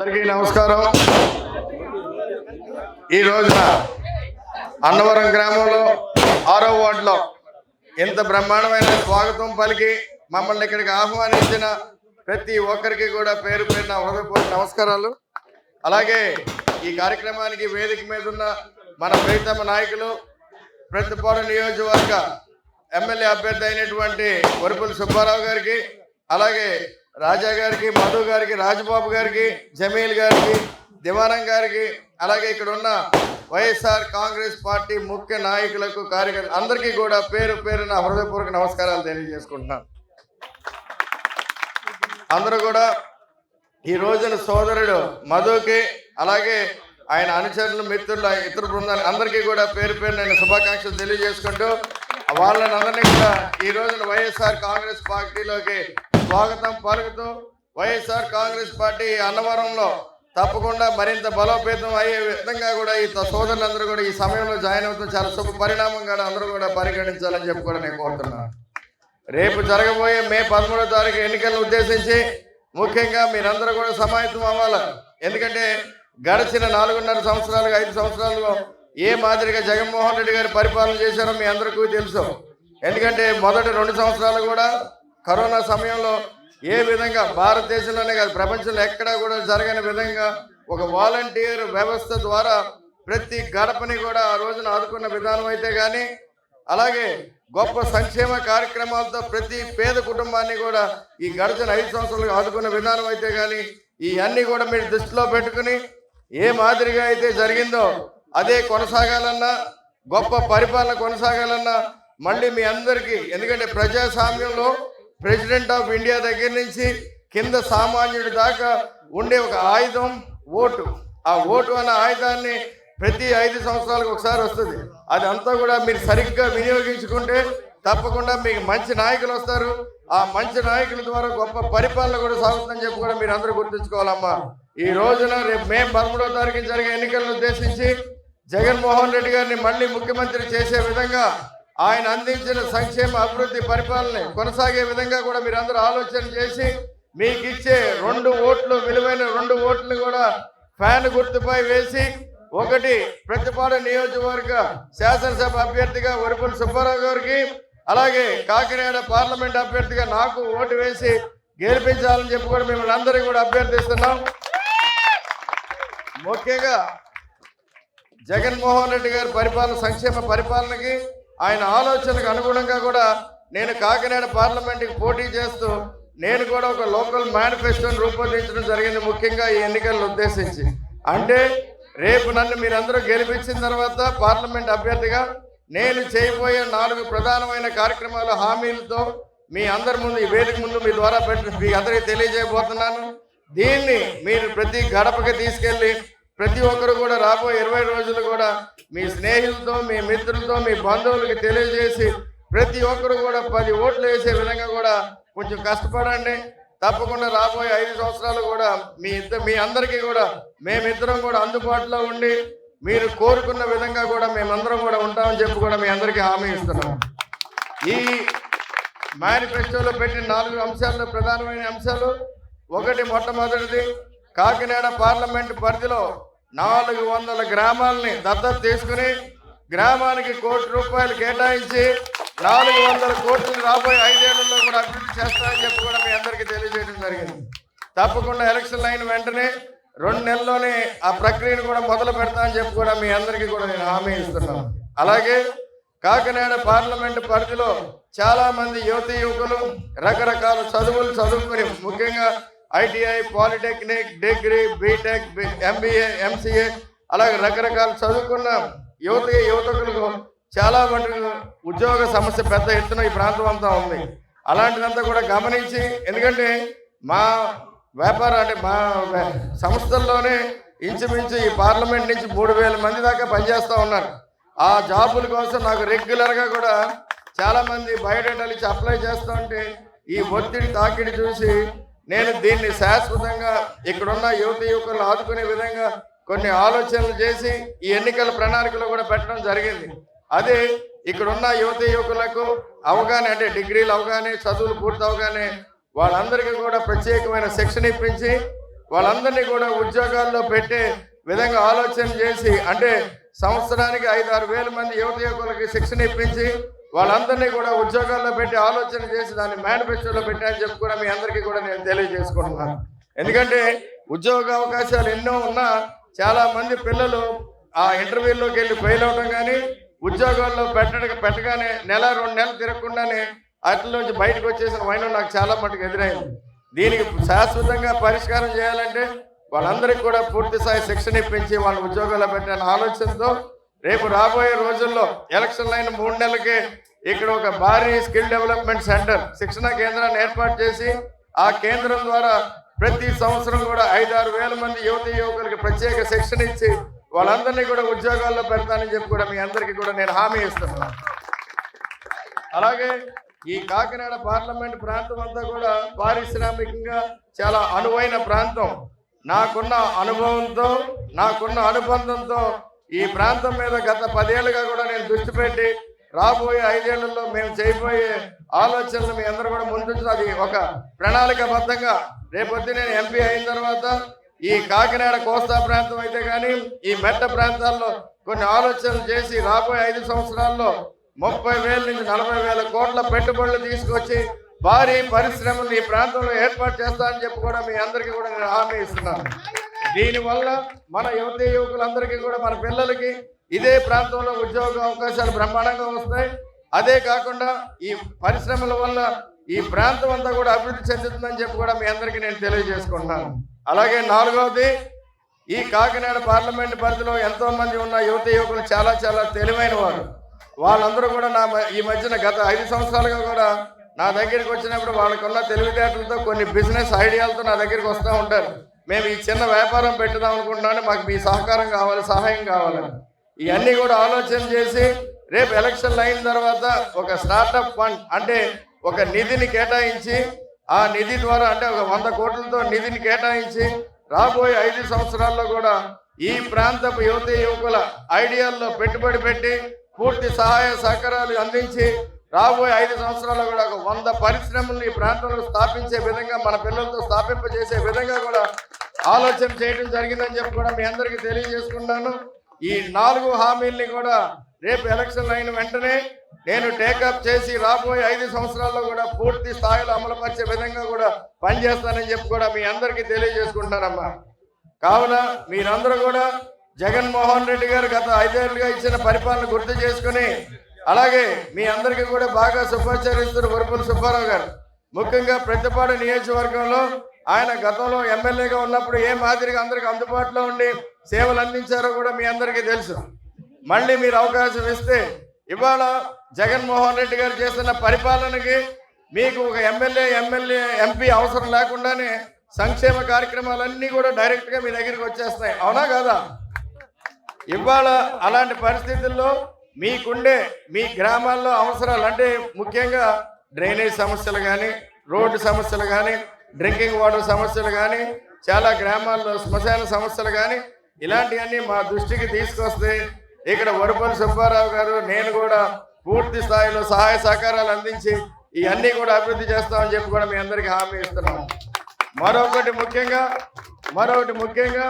అందరికీ నమస్కారం. ఈ రోజున అన్నవరం గ్రామంలో ఆరో వార్డులో ఇంత బ్రహ్మాండమైన స్వాగతం పలికి మమ్మల్ని ఇక్కడికి ఆహ్వానించిన ప్రతి ఒక్కరికి కూడా పేరు పేరున హృదయపూర్వక నమస్కారాలు. అలాగే ఈ కార్యక్రమానికి వేదిక మీద ఉన్న మన ప్రీతమ నాయకులు ప్రతిపాడు నియోజకవర్గ ఎమ్మెల్యే అభ్యర్థి అయినటువంటి వరుపుల సుబ్బారావు గారికి అలాగే రాజా గారికి మధు గారికి రాజబాబు గారికి జమీల్ గారికి దివానం గారికి అలాగే ఇక్కడ ఉన్న వైఎస్ఆర్ కాంగ్రెస్ పార్టీ ముఖ్య నాయకులకు కార్యకర్త అందరికీ కూడా పేరు పేరున హృదయపూర్వక నమస్కారాలు తెలియజేసుకుంటున్నాను అందరూ కూడా ఈ రోజున సోదరుడు మధుకి అలాగే ఆయన అనుచరులు మిత్రులు ఇతర బృందాలు అందరికీ కూడా పేరు పేరు నేను శుభాకాంక్షలు తెలియజేసుకుంటూ వాళ్ళని అందరినీ కూడా ఈ రోజున వైఎస్ఆర్ కాంగ్రెస్ పార్టీలోకి స్వాగతం పలుకుతూ వైఎస్ఆర్ కాంగ్రెస్ పార్టీ అన్నవరంలో తప్పకుండా మరింత బలోపేతం అయ్యే విధంగా కూడా ఈ సోదరులందరూ కూడా ఈ సమయంలో జాయిన్ అవుతూ చాలా శుభ పరిణామంగా అందరూ కూడా పరిగణించాలని చెప్పి కూడా నేను కోరుతున్నాను. రేపు జరగబోయే మే పదమూడో తారీఖు ఎన్నికలను ఉద్దేశించి ముఖ్యంగా మీరందరూ కూడా సమాయత్తం అవ్వాలి. ఎందుకంటే గడిచిన నాలుగున్నర సంవత్సరాలుగా ఐదు సంవత్సరాలుగా ఏ మాదిరిగా జగన్మోహన్ రెడ్డి గారు పరిపాలన చేశారో మీ అందరికీ తెలుసు. ఎందుకంటే మొదటి రెండు సంవత్సరాలు కూడా కరోనా సమయంలో ఏ విధంగా భారతదేశంలోనే కాదు ప్రపంచంలో ఎక్కడా కూడా జరగని విధంగా ఒక వాలంటీర్ వ్యవస్థ ద్వారా ప్రతి గడపని కూడా ఆ రోజున ఆదుకున్న విధానం అయితే కానీ అలాగే గొప్ప సంక్షేమ కార్యక్రమాలతో ప్రతి పేద కుటుంబాన్ని కూడా ఈ గడిచిన ఐదు సంవత్సరాలు ఆదుకున్న విధానం అయితే కానీ ఇవన్నీ కూడా మీరు దృష్టిలో పెట్టుకుని ఏ మాదిరిగా అయితే జరిగిందో అదే కొనసాగాలన్నా గొప్ప పరిపాలన కొనసాగాలన్నా మళ్ళీ మీ అందరికీ ఎందుకంటే ప్రజాస్వామ్యంలో ప్రెసిడెంట్ ఆఫ్ ఇండియా దగ్గర నుంచి కింద సామాన్యుడి దాకా ఉండే ఒక ఆయుధం ఓటు. ఆ ఓటు అనే ఆయుధాన్ని ప్రతి ఐదు సంవత్సరాలకు ఒకసారి వస్తుంది. అది అంతా కూడా మీరు సరిగ్గా వినియోగించుకుంటే తప్పకుండా మీకు మంచి నాయకులు వస్తారు. ఆ మంచి నాయకుల ద్వారా గొప్ప పరిపాలన కూడా సాగుతుందని చెప్పి కూడా మీరు అందరూ గుర్తుంచుకోవాలమ్మా. ఈ రోజున రేపు మే పదమూడవ తారీఖు జరిగే ఎన్నికలను ఉద్దేశించి జగన్మోహన్ రెడ్డి గారిని మళ్ళీ ముఖ్యమంత్రి చేసే విధంగా ఆయన అందించిన సంక్షేమ అభివృద్ధి పరిపాలన కొనసాగే విధంగా కూడా మీరు అందరూ ఆలోచన చేసి మీకు ఇచ్చే రెండు ఓట్లు విలువైన రెండు ఓట్లు కూడా ఫ్యాన్ గుర్తుపై వేసి ఒకటి ప్రతిపాడు నియోజకవర్గ శాసనసభ అభ్యర్థిగా వరుపుల సుబ్బారావు గారికి అలాగే కాకినాడ పార్లమెంట్ అభ్యర్థిగా నాకు ఓటు వేసి గెలిపించాలని చెప్పి కూడా మిమ్మల్ని అందరికీ కూడా అభ్యర్థిస్తున్నాం. ముఖ్యంగా జగన్మోహన్ రెడ్డి గారి పరిపాలన సంక్షేమ పరిపాలనకి ఆయన ఆలోచనకు అనుగుణంగా కూడా నేను కాకినాడ పార్లమెంట్కి పోటీ చేస్తూ నేను కూడా ఒక లోకల్ మేనిఫెస్టోని రూపొందించడం జరిగింది ముఖ్యంగా ఈ ఎన్నికలను ఉద్దేశించి. అంటే రేపు నన్ను మీరందరూ గెలిపించిన తర్వాత పార్లమెంట్ అభ్యర్థిగా నేను చేయబోయే నాలుగు ప్రధానమైన కార్యక్రమాల హామీలతో మీ అందరి ముందు ఈ వేదిక ముందు మీ ద్వారా పెట్టి మీ అందరికీ తెలియజేయబోతున్నాను. దీన్ని మీరు ప్రతి గడపకి తీసుకెళ్ళి ప్రతి ఒక్కరు కూడా రాబోయే ఇరవై రోజులు కూడా మీ స్నేహితులతో మీ మిత్రులతో మీ బంధువులకి తెలియజేసి ప్రతి ఒక్కరు కూడా పది ఓట్లు వేసే విధంగా కూడా కొంచెం కష్టపడండి. తప్పకుండా రాబోయే ఐదు సంవత్సరాలు కూడా మీ ఇద్దరు మీ అందరికీ కూడా మేమిద్దరం కూడా అందుబాటులో ఉండి మీరు కోరుకున్న విధంగా కూడా మేమందరం కూడా ఉంటామని చెప్పి కూడా మీ అందరికీ హామీ ఇస్తున్నాం. ఈ మేనిఫెస్టోలో పెట్టిన నాలుగు అంశాల్లో ప్రధానమైన అంశాలు ఒకటి మొట్టమొదటిది కాకినాడ పార్లమెంట్ పరిధిలో నాలుగు వందల గ్రామాలని దత్తత తీసుకుని గ్రామానికి కోటి రూపాయలు కేటాయించి నాలుగు వందల కోట్లు రాబోయే ఐదేళ్ళలో కూడా అభివృద్ధి చేస్తామని చెప్పి కూడా మీ అందరికీ తెలియజేయడం జరిగింది. తప్పకుండా ఎలక్షన్ అయిన వెంటనే రెండు నెలల్లోనే ఆ ప్రక్రియను కూడా మొదలు పెడతామని చెప్పి కూడా మీ అందరికీ కూడా నేను హామీ ఇస్తున్నాను. అలాగే కాకినాడ పార్లమెంట్ పరిధిలో చాలామంది యువతి యువకులు రకరకాల చదువులు చదువుకుని ముఖ్యంగా ITI polytechnic degree BTech MBA MCA అలాగే రకరకాల చదువుకున్న యువతి యువతకులకు చాలా మంది ఉద్యోగ సమస్య పెద్ద ఎత్తున ఈ ప్రాంతం అంతా ఉంది. అలాంటిదంతా కూడా గమనించి ఎందుకంటే మా వ్యాపార అంటే మా సంస్థల్లోనే ఇంచుమించు ఈ పార్లమెంట్ నుంచి మూడు వేల మంది దాకా పనిచేస్తూ ఉన్నారు. ఆ జాబుల కోసం నాకు రెగ్యులర్గా కూడా చాలామంది బయట బయోడేటాలు ఇచ్చి అప్లై చేస్తూ ఉంటే ఈ ఒత్తిడి తాకిడి చూసి నేను దీన్ని శాశ్వతంగా ఇక్కడున్న యువత యువకులు ఆదుకునే విధంగా కొన్ని ఆలోచనలు చేసి ఈ ఎన్నికల ప్రణాళికలో కూడా పెట్టడం జరిగింది. అదే ఇక్కడున్న యువత యువకులకు అవగాహన అంటే డిగ్రీలు అవగానే చదువులు పూర్తి అవగానే వాళ్ళందరికీ కూడా ప్రత్యేకమైన శిక్షణ ఇప్పించి వాళ్ళందరినీ కూడా ఉద్యోగాల్లో పెట్టే విధంగా ఆలోచన చేసి అంటే సంవత్సరానికి ఐదు ఆరు వేల మంది యువత యువకులకి శిక్షణ ఇప్పించి వాళ్ళందరినీ కూడా ఉద్యోగాల్లో పెట్టి ఆలోచన చేసి దాన్ని మేనిఫెస్టోలో పెట్టాలని చెప్పి కూడా మీ అందరికీ కూడా నేను తెలియజేసుకుంటున్నాను. ఎందుకంటే ఉద్యోగ అవకాశాలు ఎన్నో ఉన్నా చాలా మంది పిల్లలు ఆ ఇంటర్వ్యూలోకి వెళ్ళి ఫెయిల్ అవడం కానీ ఉద్యోగాల్లో పెట్ట పెట్టగానే నెల రెండు నెలలు తిరగకుండానే వాటిలోంచి బయటకు వచ్చేసిన వైనం నాకు చాలా మటుకు ఎదురైంది. దీనికి శాశ్వతంగా పరిష్కారం చేయాలంటే వాళ్ళందరికీ కూడా పూర్తి స్థాయి శిక్షణ ఇప్పించి వాళ్ళ ఉద్యోగాల్లో పెట్టాలని ఆలోచనతో రేపు రాబోయే రోజుల్లో ఎలక్షన్ అయిన మూడు నెలలకే ఇక్కడ ఒక భారీ స్కిల్ డెవలప్మెంట్ సెంటర్ శిక్షణ కేంద్రాన్ని ఏర్పాటు చేసి ఆ కేంద్రం ద్వారా ప్రతి సంవత్సరం కూడా ఐదారు వేల మంది యువత యువకులకి ప్రత్యేక శిక్షణ ఇచ్చి వాళ్ళందరినీ కూడా ఉద్యోగాల్లో పెడతానని చెప్పి కూడా మీ అందరికీ కూడా నేను హామీ ఇస్తున్నాను. అలాగే ఈ కాకినాడ పార్లమెంట్ ప్రాంతం అంతా కూడా పారిశ్రామికంగా చాలా అనువైన ప్రాంతం. నాకున్న అనుభవంతో నాకున్న అనుబంధంతో ఈ ప్రాంతం మీద గత పదేళ్ళుగా కూడా నేను దృష్టి పెట్టి రాబోయే ఐదేళ్ళలో మేము చేయబోయే ఆలోచనలు మీ అందరూ కూడా ముందు అది ఒక ప్రణాళికబద్ధంగా రేపొద్దు నేను ఎంపీ అయిన తర్వాత ఈ కాకినాడ కోస్తా ప్రాంతం అయితే కానీ ఈ మెట్ట ప్రాంతాల్లో కొన్ని ఆలోచనలు చేసి రాబోయే ఐదు సంవత్సరాల్లో ముప్పై వేల నుంచి నలభై వేల కోట్ల పెట్టుబడులు తీసుకొచ్చి భారీ పరిశ్రమలు ఈ ప్రాంతంలో ఏర్పాటు చేస్తానని చెప్పి కూడా మీ అందరికీ కూడా నేను హామీ ఇస్తున్నాను. దీనివల్ల మన యువతి యువకులందరికీ కూడా మన పిల్లలకి ఇదే ప్రాంతంలో ఉద్యోగ అవకాశాలు బ్రహ్మాండంగా వస్తాయి. అదే కాకుండా ఈ పరిశ్రమల వల్ల ఈ ప్రాంతం అంతా కూడా అభివృద్ధి చెందుతుందని చెప్పి కూడా మీ అందరికీ నేను తెలియజేసుకుంటున్నాను. అలాగే నాలుగవది ఈ కాకినాడ పార్లమెంట్ పరిధిలో ఎంతో మంది ఉన్న యువతి యువకులు చాలా చాలా తెలివైన వారు. వాళ్ళందరూ కూడా నా మ- ఈ మధ్యన గత ఐదు సంవత్సరాలుగా కూడా నా దగ్గరికి వచ్చినప్పుడు వాళ్ళకున్న తెలివితేటలతో కొన్ని బిజినెస్ ఐడియాలతో నా దగ్గరికి వస్తూ ఉంటారు. మేము ఈ చిన్న వ్యాపారం పెట్టుదాం అనుకుంటున్నాను. మాకు మీ సహకారం కావాలి సహాయం కావాలని ఇవన్నీ కూడా ఆలోచన చేసి రేపు ఎలక్షన్లు అయిన తర్వాత ఒక స్టార్టప్ ఫండ్ అంటే ఒక నిధిని కేటాయించి ఆ నిధి ద్వారా అంటే ఒక వంద కోట్లతో నిధిని కేటాయించి రాబోయే ఐదు సంవత్సరాల్లో కూడా ఈ ప్రాంతపు యువతి యువకుల ఐడియాల్లో పెట్టుబడి పెట్టి పూర్తి సహాయ సహకారాలు అందించి రాబోయే ఐదు సంవత్సరాల్లో కూడా ఒక వంద పరిశ్రమలను ఈ ప్రాంతంలో స్థాపించే విధంగా మన పిల్లలతో స్థాపింపజేసే విధంగా కూడా ఆలోచన చేయడం జరిగిందని చెప్పి కూడా మీ అందరికీ తెలియజేసుకున్నాను ఈ నాలుగు హామీల్ని కూడా రేపు ఎలక్షన్ అయిన వెంటనే నేను టేకప్ చేసి రాబోయే ఐదు సంవత్సరాల్లో కూడా పూర్తి స్థాయిలో అమలుపరిచే విధంగా కూడా పనిచేస్తానని చెప్పి కూడా మీ అందరికీ తెలియజేసుకుంటానమ్మా కావున మీరందరూ కూడా జగన్మోహన్ రెడ్డి గారు గత ఐదేళ్ళుగా ఇచ్చిన పరిపాలన గుర్తు చేసుకుని అలాగే మీ అందరికీ కూడా బాగా శుభాచరిస్తున్న వరపుల సుబ్బారావు గారు. ముఖ్యంగా ప్రతిపాడు నియోజకవర్గంలో ఆయన గతంలో ఎమ్మెల్యేగా ఉన్నప్పుడు ఏ మాదిరిగా అందరికి అందుబాటులో ఉండి సేవలు అందించారో కూడా మీ అందరికీ తెలుసు. మళ్ళీ మీరు అవకాశం ఇస్తే ఇవాళ జగన్మోహన్ రెడ్డి గారు చేస్తున్న పరిపాలనకి మీకు ఒక ఎమ్మెల్యే ఎమ్మెల్యే ఎంపీ అవసరం లేకుండానే సంక్షేమ కార్యక్రమాలన్నీ కూడా డైరెక్ట్గా మీ దగ్గరికి వచ్చేస్తాయి. అవునా కాదా? ఇవాళ అలాంటి పరిస్థితుల్లో మీకుండే మీ గ్రామాల్లో అవసరాలు అంటే ముఖ్యంగా డ్రైనేజ్ సమస్యలు కానీ రోడ్డు సమస్యలు కానీ డ్రింకింగ్ వాటర్ సమస్యలు కానీ చాలా గ్రామాల్లో శ్మశాన సమస్యలు కానీ ఇలాంటివన్నీ మా దృష్టికి తీసుకొస్తే ఇక్కడ వరుపల్లి సుబ్బారావు గారు నేను కూడా పూర్తి స్థాయిలో సహాయ సహకారాలు అందించి ఇవన్నీ కూడా అభివృద్ధి చేస్తామని చెప్పి కూడా మీ అందరికీ హామీ ఇస్తున్నాము. మరొకటి ముఖ్యంగా మరొకటి ముఖ్యంగా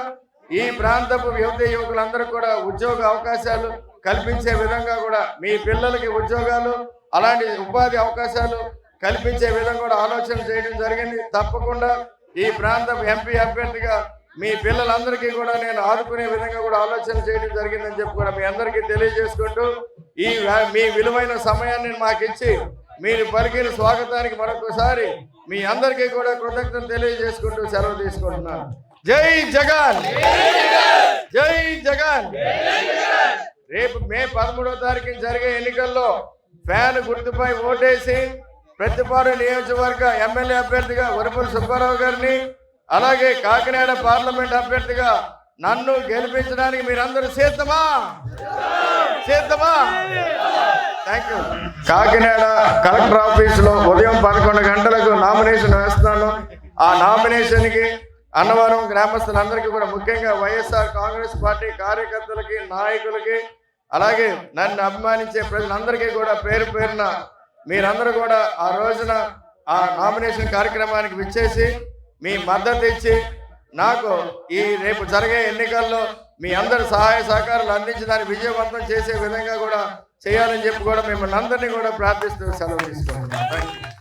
ఈ ప్రాంతపు యువత యువకులందరూ కూడా ఉద్యోగ అవకాశాలు కల్పించే విధంగా కూడా మీ పిల్లలకి ఉద్యోగాలు అలాంటి ఉపాధి అవకాశాలు కల్పించే విధంగా కూడా ఆలోచన చేయడం జరిగింది. తప్పకుండా ఈ ప్రాంతం ఎంపీ అభ్యర్థిగా మీ పిల్లలందరికీ కూడా నేను ఆదుకునే విధంగా కూడా ఆలోచన చేయడం జరిగిందని చెప్పి కూడా మీ అందరికీ తెలియజేసుకుంటూ ఈ మీ విలువైన సమయాన్ని మాకు ఇచ్చి మీరు పలికిన స్వాగతానికి మరొకసారి మీ అందరికీ కూడా కృతజ్ఞతలు తెలియజేసుకుంటూ సెలవు తీసుకుంటున్నాను. జై జగన్! జై జగన్! రేపు మే పదమూడవ తారీఖున జరిగే ఎన్నికల్లో ఫ్యాన్ గుర్తుపై ఓటేసి ప్రతిపాడు నియోజకవర్గ ఎమ్మెల్యే అభ్యర్థిగా వరపల్లి సుబ్బారావు గారిని అలాగే కాకినాడ పార్లమెంట్ అభ్యర్థిగా నన్ను గెలిపించడానికి మీరందరూ సిద్ధమా? సిద్ధమా? థ్యాంక్ యూ కాకినాడ కలెక్టర్ ఆఫీస్లో ఉదయం పదకొండు గంటలకు నామినేషన్ వేస్తున్నాను. ఆ నామినేషన్కి అన్నవరం గ్రామస్తులందరికీ కూడా ముఖ్యంగా వైఎస్ఆర్ కాంగ్రెస్ పార్టీ కార్యకర్తలకి నాయకులకి అలాగే నన్ను అభిమానించే ప్రజలందరికీ కూడా పేరు పేరున మీరందరూ కూడా ఆ రోజున ఆ నామినేషన్ కార్యక్రమానికి విచ్చేసి మీ మద్దతు ఇచ్చి నాకు ఈ రేపు జరిగే ఎన్నికల్లో మీ అందరి సహాయ సహకారాలు అందించి దాన్ని విజయవంతం చేసే విధంగా కూడా చేయాలని చెప్పి కూడా మిమ్మల్ని అందరినీ కూడా ప్రార్థిస్తూ సెలవు you.